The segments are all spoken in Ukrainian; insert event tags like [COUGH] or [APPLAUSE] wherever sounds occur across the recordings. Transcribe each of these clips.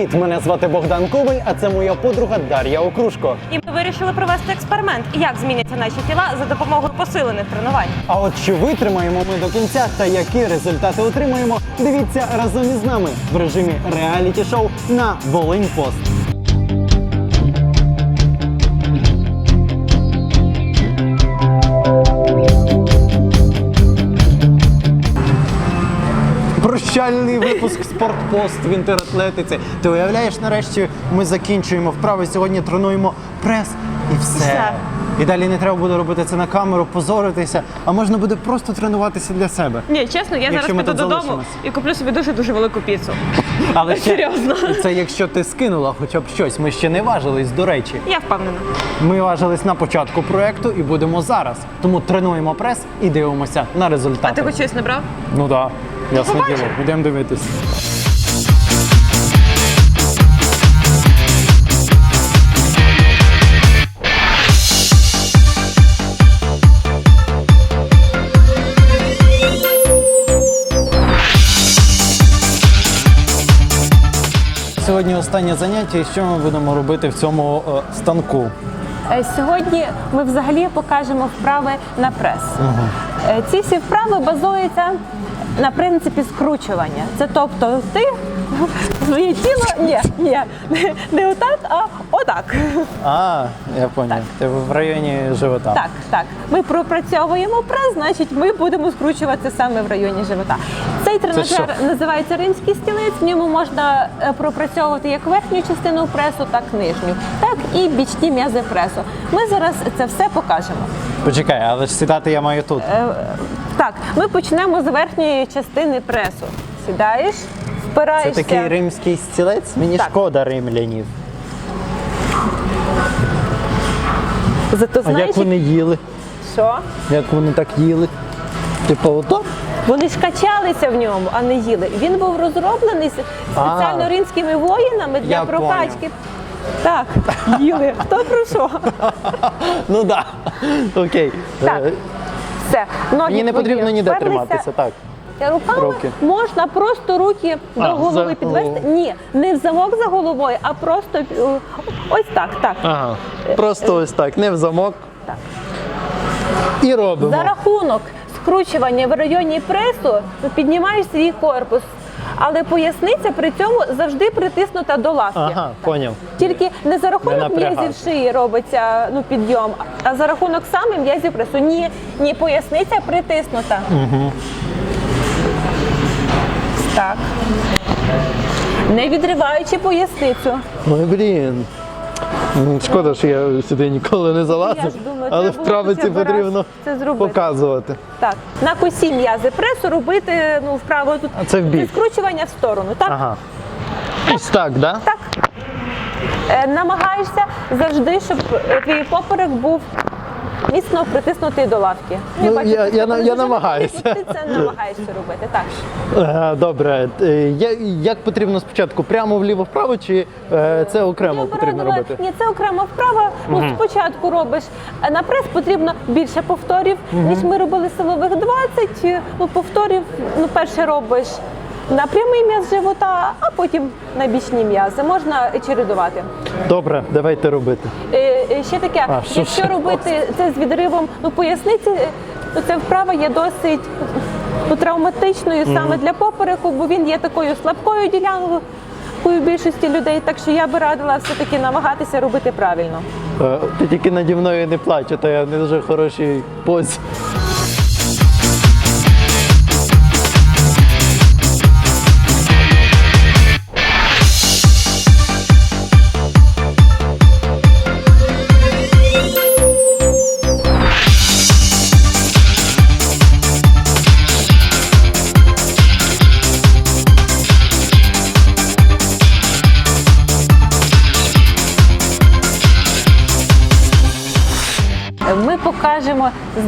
Привіт! Мене звати Богдан Коваль, а це моя подруга Дар'я Окрушко. І ми вирішили провести експеримент, як зміняться наші тіла за допомогою посилених тренувань. А от чи витримаємо ми до кінця та які результати отримаємо, дивіться разом із нами в режимі реаліті шоу на Волинь Пост. Прощальний випуск спортпост в інтератлетиці. Ти уявляєш, нарешті ми закінчуємо вправи. Сьогодні тренуємо прес і все. І далі не треба буде робити це на камеру, позоритися, а можна буде просто тренуватися для себе. Ні, чесно, я Якщо зараз піду додому і куплю собі дуже дуже велику піцу. Але ще- Серйозно. це якщо ти скинула хоча б щось. Ми ще не важились, до речі. Я впевнена. Ми важились на початку проекту і будемо зараз. Тому тренуємо прес і дивимося на результати. А ти хоч щось не брав? Ну так, да, побачимо. діло. Йдемо дивитись. Сьогодні останнє заняття, і що ми будемо робити в цьому е, станку. Е, Сьогодні ми взагалі покажемо вправи на прес. Е, Ці всі вправи базуються на принципі скручування. Це тобто ти своє тіло ні, ні, не, не отак, а отак. А, я поняв. Ти в районі живота. Так, так. Ми пропрацьовуємо прес, значить ми будемо скручуватися саме в районі живота. Цей тренажер називається римський стілець. В ньому можна е, пропрацьовувати як верхню частину пресу, так і нижню, так і бічні м'язи пресу. Ми зараз це все покажемо. Почекай, але ж сідати я маю тут. Е, Так, ми почнемо з верхньої частини пресу. Сідаєш, впираєшся. Це такий римський стілець. Мені Так. шкода римлянів. Зато А як вони їли? що? Як вони так їли? Типу, ото? Вони ж качалися в ньому, а не їли. Він був розроблений спеціально римськими воїнами для Я прокачки. Так, їли. Хто про що? Ну так. Да. Окей. Так. Е, Все. Ноги Мені не твої потрібно ніде вперлися. триматися, так. Руками Руки. можна просто руки А, до голови за підвести. Ні, не в замок за головою, а просто е, ось так. так. Ага. Просто ось так, не в замок. Так. І робимо. За рахунок скручування в районі пресу ну, піднімаєш свій корпус, але поясниця при цьому завжди притиснута до лавки. Ага, поняв. Тільки не за рахунок м'язів шиї робиться ну, підйом, а за рахунок саме м'язів пресу. Ні, ні, поясниця притиснута. Угу. Так. Не відриваючи поясницю. Ой, блін. Шкода, що я сюди ніколи не залазив, Я ж думаю, але треба вправи ці потрібно це зробити. показувати. Так, на косі м'язи пресу робити ну, вправо тут А це в бік? скручування в сторону. Так, Ага. Ось так, да? так. Е, намагаєшся завжди, щоб е, твій поперек був міцно притиснутий до лавки. Ну, бачу, я- я я намагаюся. Ти це намагаєшся робити. Так. Е, Добре. Е, я- Як потрібно спочатку? Прямо вліво-вправо чи е, це окремо Я потрібно порадила- робити? Ні, це окрема вправа. Ну, спочатку робиш. На прес потрібно більше повторів, ніж ми робили силових 20. Ну, повторів, ну, перше робиш на прямий м'яз живота, а потім на бічні м'язи. Можна чередувати. Добре, давайте робити. Е, е, Ще таке, А, що якщо ще? робити це з відривом ну, поясниці, е, то ця вправа є досить ну, травматичною саме для попереку, бо він є такою слабкою ділянкою у більшості людей. Так що я би радила все-таки намагатися робити правильно. Е, Ти тільки наді мною не плач, а то я не дуже хороший позі.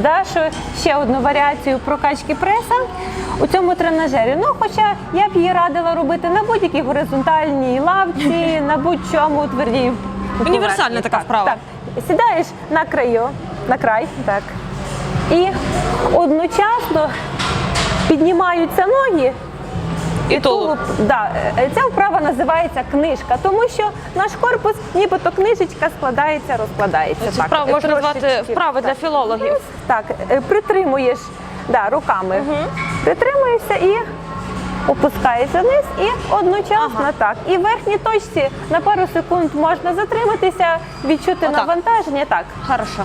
Дашою ще одну варіацію прокачки преса у цьому тренажері. Ну, хоча я б її радила робити на будь-якій горизонтальній лавці, [LAUGHS] на будь-чому твердій. Універсальна така Так, вправа. Так. Сідаєш на краю, на край, так. І одночасно піднімаються ноги І тулуб. Да, е, ця вправа називається книжка, тому що наш корпус, нібито книжечка, складається, розкладається. Цю Так, вправу можна назвати вправи для філологів. Так, е, притримуєш да, руками, притримуєшся і опускаєшся вниз, і одночасно так. І в верхній точці на пару секунд можна затриматися, відчути Отак. навантаження. Так, Хорошо.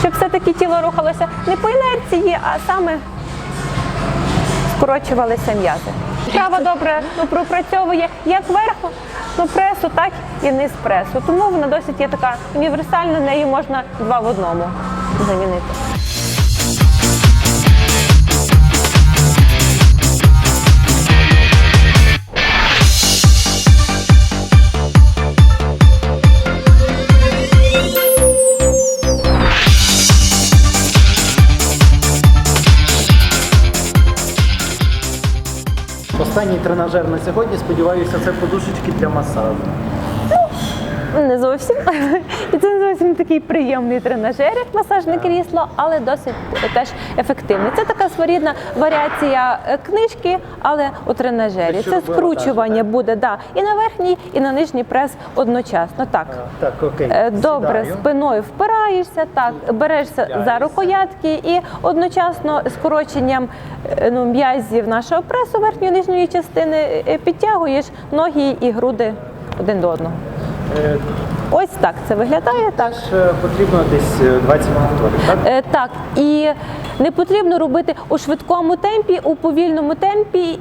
щоб все-таки тіло рухалося не по інерції, а саме скорочувалися м'язи. Вправа добре ну, пропрацьовує як верху ну, пресу, так і низ пресу. Тому вона досить є така універсальна, неї можна два в одному замінити. Останній тренажер на сьогодні, сподіваюся, це подушечки для масажу. Не зовсім. [LAUGHS] І це не зовсім такий приємний тренажер, як масажне крісло, але досить теж ефективний. Це така своєрідна варіація е, книжки, але у тренажері. Це скручування буде да, і на верхній, і на нижній прес одночасно. Так. Так, окей. Е, Добре, спиною впираєшся, так, берешся за рукоятки і одночасно скороченням е, ну, м'язів нашого пресу верхньої і нижньої частини е, підтягуєш ноги і груди один до одного. Е, Ось так це виглядає. Так. Теж потрібно десь е, 20 повторів, так? Е, так, і не потрібно робити у швидкому темпі, у повільному темпі.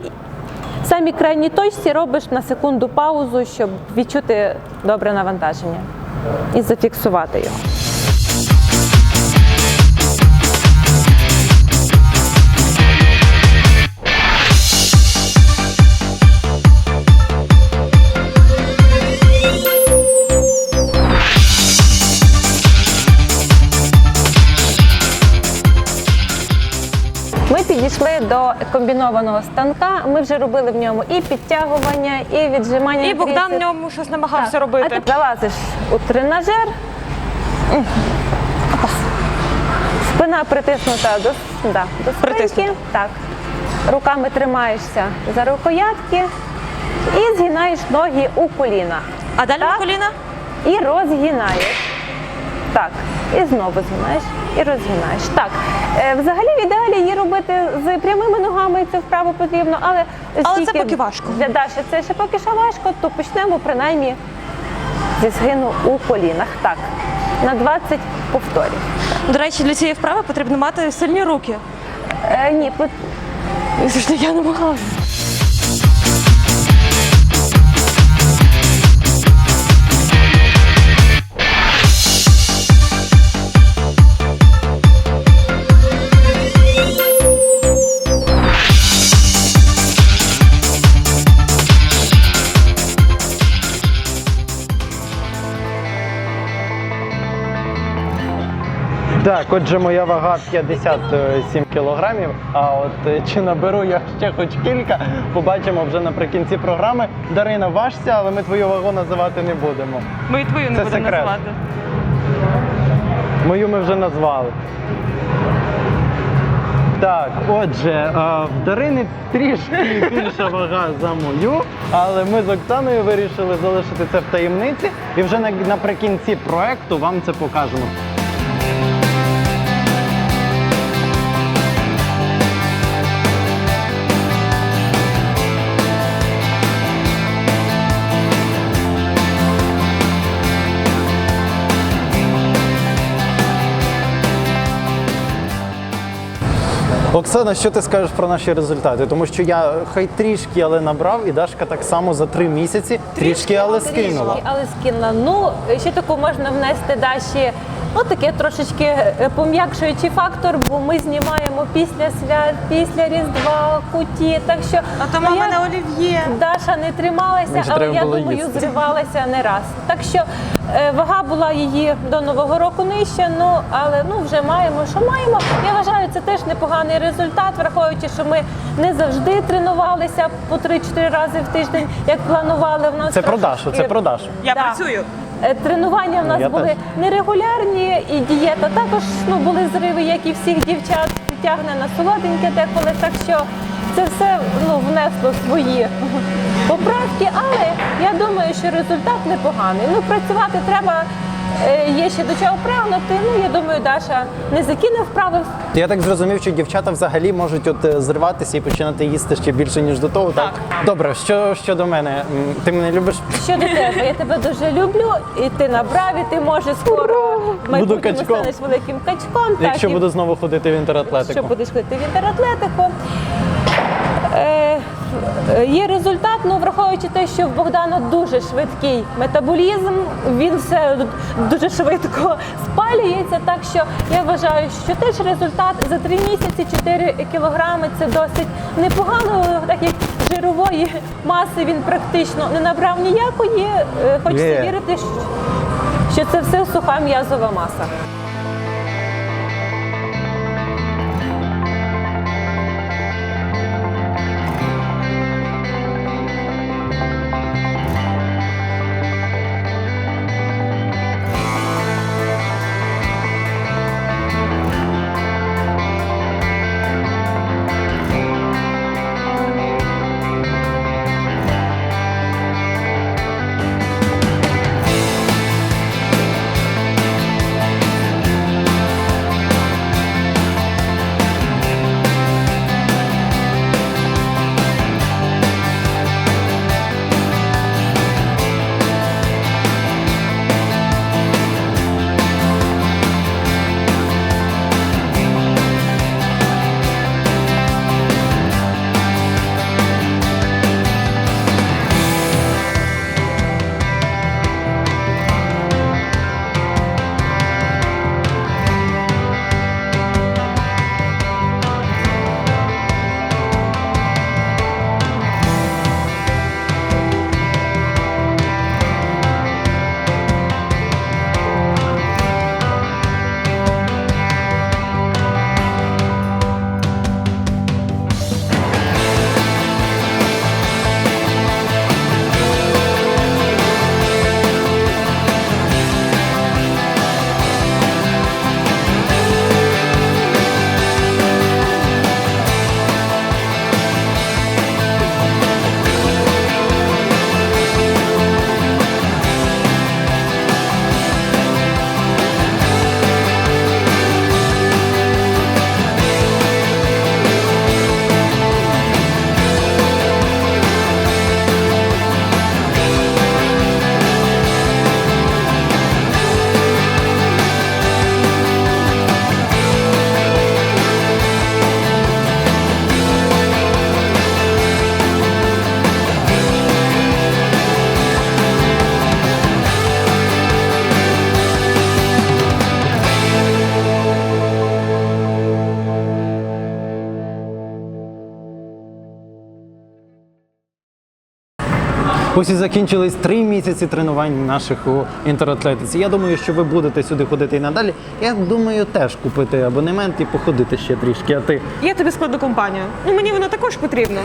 В самій крайній точці робиш на секунду паузу, щоб відчути добре навантаження і зафіксувати його. Підійшли до комбінованого станка. Ми вже робили в ньому і підтягування, і віджимання. І Богдан в ньому щось намагався Так. робити. А ти залазиш у тренажер. Спина притиснута до, да, до спинки. Так. Руками тримаєшся за рукоятки і згинаєш ноги у коліна. А далі Так. коліна? І розгинаєш. Так. І знову згинаєш і розгинаєш. Так. Е, взагалі в ідеалі її робити з прямими ногами цю вправу потрібно, але, Але це поки важко. Для Даші це ще поки що важко, то почнемо принаймні зі згину у колінах. Так. На 20 повторів. До речі, для цієї вправи потрібно мати сильні руки. Е, ні, пот- я не могла. Так, отже, моя вага 57 кілограмів. А от е, чи наберу я ще хоч кілька, побачимо вже наприкінці програми. Дарина, важся, але ми твою вагу називати не будемо. Ми і твою не Це будемо секрет. називати. Мою ми вже назвали. Так, отже, е, в Дарини трішки більша вага за мою, але ми з Оксаною вирішили залишити це в таємниці і вже на- наприкінці проекту вам це покажемо. Оксана, що ти скажеш про наші результати? Тому що я хай трішки, але набрав, і Дашка так само за три місяці трішки, але скинула. Трішки, але скинула. Ну, ще таку можна внести Даші, ну таке трошечки е, пом'якшуючий фактор, бо ми знімаємо після свят, після Різдва, куті. Так що А то ну, мама я- на олів'є. Даша не трималася, Мені але я думаю, їсти. зривалася не раз. Так що е, вага була її до нового року нижча, ну але ну вже маємо, що маємо. Я вважаю, це теж непоганий результат, враховуючи, що ми не завжди тренувалися по 3-4 рази в тиждень, як планували. В нас Це про трошечки- це про Дашу. Я Да. працюю. Е, Тренування в нас я були теж. нерегулярні, і дієта також ну, були зриви, як і всіх дівчат, тягне на солоденьке деколи. Так що це все ну, внесло свої поправки, але я думаю, що результат непоганий. Ну, працювати треба. Е, Є ще до чого прагнути. Ну, я думаю, Даша не закине вправи Я так зрозумів, що дівчата взагалі можуть от е, зриватися і починати їсти ще більше, ніж до того. Так, добре, що щодо мене, ти мене любиш? Щодо тебе, я тебе дуже люблю, і ти набрав, і ти може скоро в майбутньому станеш великим качком. Якщо так, і буду знову ходити в інтератлетику. Якщо будеш ходити в інтератлетику. Е, Є результат, ну враховуючи те, що в Богдана дуже швидкий метаболізм, він все дуже швидко спалюється. Так що я вважаю, що теж результат за три місяці 4 кілограми це досить непогано, так як жирової маси він практично не набрав ніякої. Е, Хочеться вірити, що це все суха м'язова маса. Ось і закінчились три місяці тренувань наших у інтератлетиці. Я думаю, що ви будете сюди ходити і надалі. Я думаю, теж купити абонемент і походити ще трішки. А ти Я тобі складу компанію. Ну мені воно також потрібно.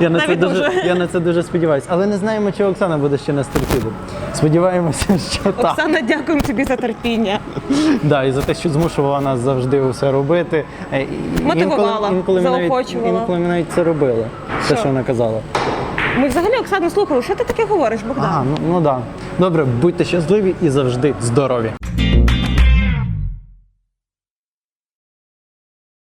я на це дуже дуже. я на це дуже сподіваюся. Але не знаємо, чи Оксана буде ще нас терпіти. Сподіваємося, [LAUGHS] що так. Оксана, дякуємо тобі за терпіння. Да, і за те, що змушувала нас завжди усе робити. Е, Мотивувала, інколи, інколи ми навіть, інколи ми навіть це робили. Те, Що? що вона казала. Ми взагалі Оксану слухали. Що ти таке говориш, Богдан? А, ну, ну да. Добре, будьте щасливі і завжди здорові.